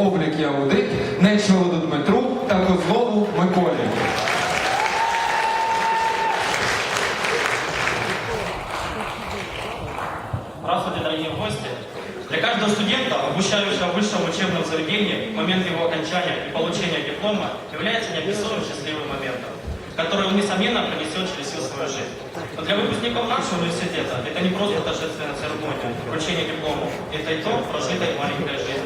Облік і аудит Нечолоду Дмитру та Козлову Миколі. Здравствуйте, дорогие гости! Для каждого студента, обучающего в высшем учебном заведении, момент его окончания и получения диплома является неописуемым счастливым моментом, который он, несомненно, пронесет через всю свою жизнь. Но для выпускников нашего университета это не просто торжественная церемония, вручение дипломов, это итог прожитой маленькой жизни.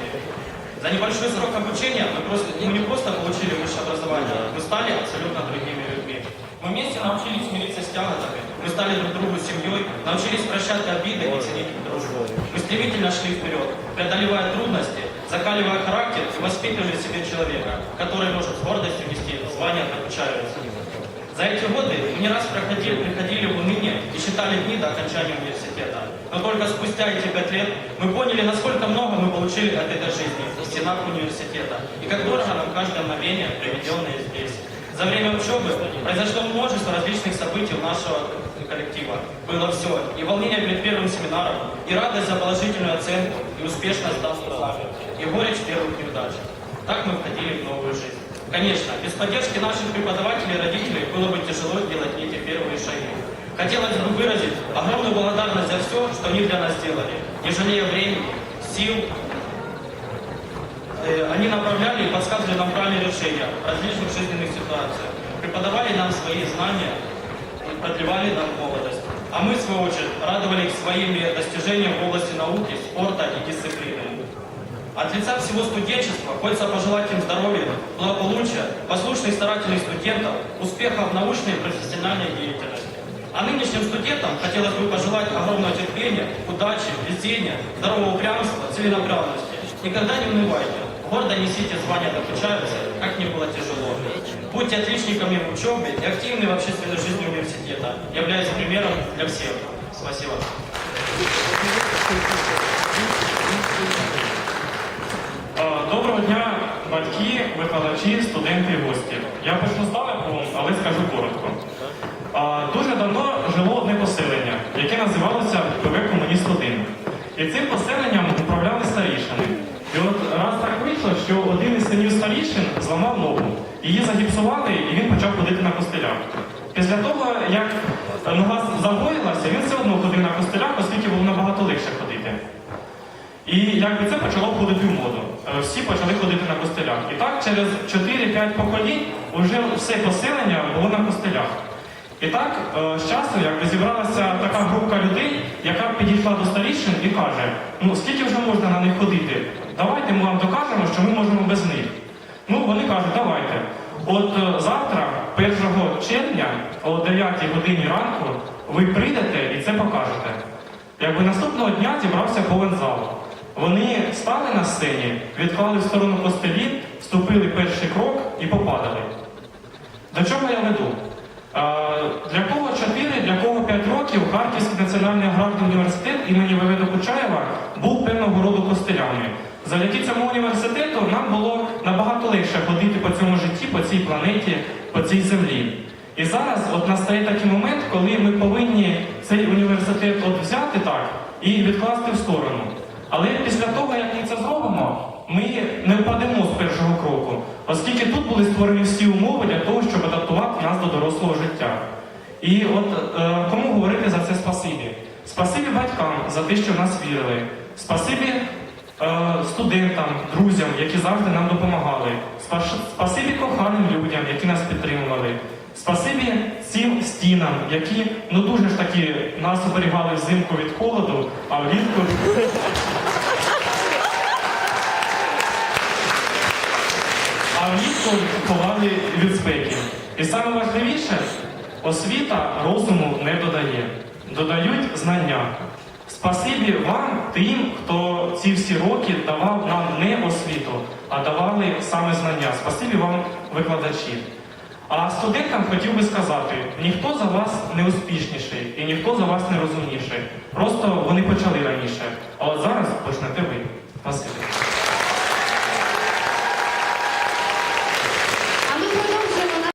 За небольшой срок обучения мы, просто, мы не просто получили высшее образование, мы стали абсолютно другими людьми. Мы вместе научились мириться с тяготами, мы стали друг другу семьей, научились прощать обиды и ценить дружбу. Мы стремительно шли вперед, преодолевая трудности, закаливая характер и воспитывали в себе человека, который может с гордостью нести звание докучающего. За эти годы мы не раз проходили, приходили в уныние и считали дни до окончания университета. Но только спустя эти пять лет мы поняли, насколько много мы получили от этой жизни в стенах университета. И как дорого нам каждое мгновение, проведенное здесь. За время учебы произошло множество различных событий у нашего коллектива. Было все. И волнение перед первым семинаром, и радость за положительную оценку, и успешность сдав экзамен, и горечь первых неудач. Так мы входили в новую жизнь. Конечно, без поддержки наших преподавателей и родителей было бы тяжело делать эти первые шаги. Хотелось бы выразить огромную благодарность за все, что они для нас сделали, не жалея времени, сил. Э, Они направляли и подсказывали нам правильные решения в различных жизненных ситуациях, преподавали нам свои знания и продлевали нам молодость. А мы, в свою очередь, радовали их своими достижениями в области науки, спорта и дисциплины. От лица всего студенчества хочется пожелать им здоровья, благополучия, послушных старательных студентов, успехов в научной и профессиональной деятельности. А нынешним студентам хотелось бы пожелать огромного терпения, удачи, везения, здорового упрямства, целенаправленности. Никогда не унывайте. Гордо несите звание докучаются, как ни было тяжело. Будьте отличниками в учебе и активны в общественной жизни университета, являясь примером для всех. Спасибо. Доброго дня, батьки, викладачі, студенти і гості. Я почну здалеку, але скажу коротко. Дуже давно жило одне поселення, яке називалося ПВ Комуніст 1. І цим поселенням управляли старішини. І от раз так вийшло, що один із синів старішин зламав ногу. Її загіпсували, і він почав ходити на костелях. Після того, як нога загоїлася, він все одно ходив на костелях, оскільки було набагато легше ходити. І якби це почало входити в моду. Е, Всі почали ходити на костелях. І так через 4-5 поколінь вже все поселення було на костелях. І так е, з часу якби зібралася така групка людей, яка підійшла до старішин і каже: ну скільки вже можна на них ходити? Давайте ми вам докажемо, що ми можемо без них. Ну вони кажуть, давайте. От е, завтра, 1 червня, о 9 годині ранку, ви прийдете і це покажете. Якби наступного дня зібрався повен зал. Вони стали на сцені, відклали в сторону костелі, вступили перший крок і попадали. До чого я веду? Для кого 4, для кого 5 років Харківський національний аграрний університет імені ВВ Докучаєва був певного роду костелями. Завдяки цьому університету нам було набагато легше ходити по цьому житті, по цій планеті, по цій землі. І зараз от настає такий момент, коли ми повинні цей університет от взяти так і відкласти в сторону. Але після того, як ми це зробимо, ми не впадемо з першого кроку, оскільки тут були створені всі умови для того, щоб адаптувати нас до дорослого життя. І от е, кому говорити за це спасибі? Спасибі батькам за те, що в нас вірили. Спасибі е, студентам, друзям, які завжди нам допомагали. Спасибі коханим людям, які нас підтримували. Спасибі цим стінам, які ну дуже ж таки нас оберігали взимку від холоду, а влітку. Від спеки. І саме важливіше, освіта розуму не додає. Додають знання. Спасибі вам, тим, хто ці всі роки давав нам не освіту, а давали саме знання. Спасибі вам, викладачі. А студентам хотів би сказати, ніхто за вас не успішніший і ніхто за вас не розумніший. Просто вони почали раніше. А от зараз почнете ви.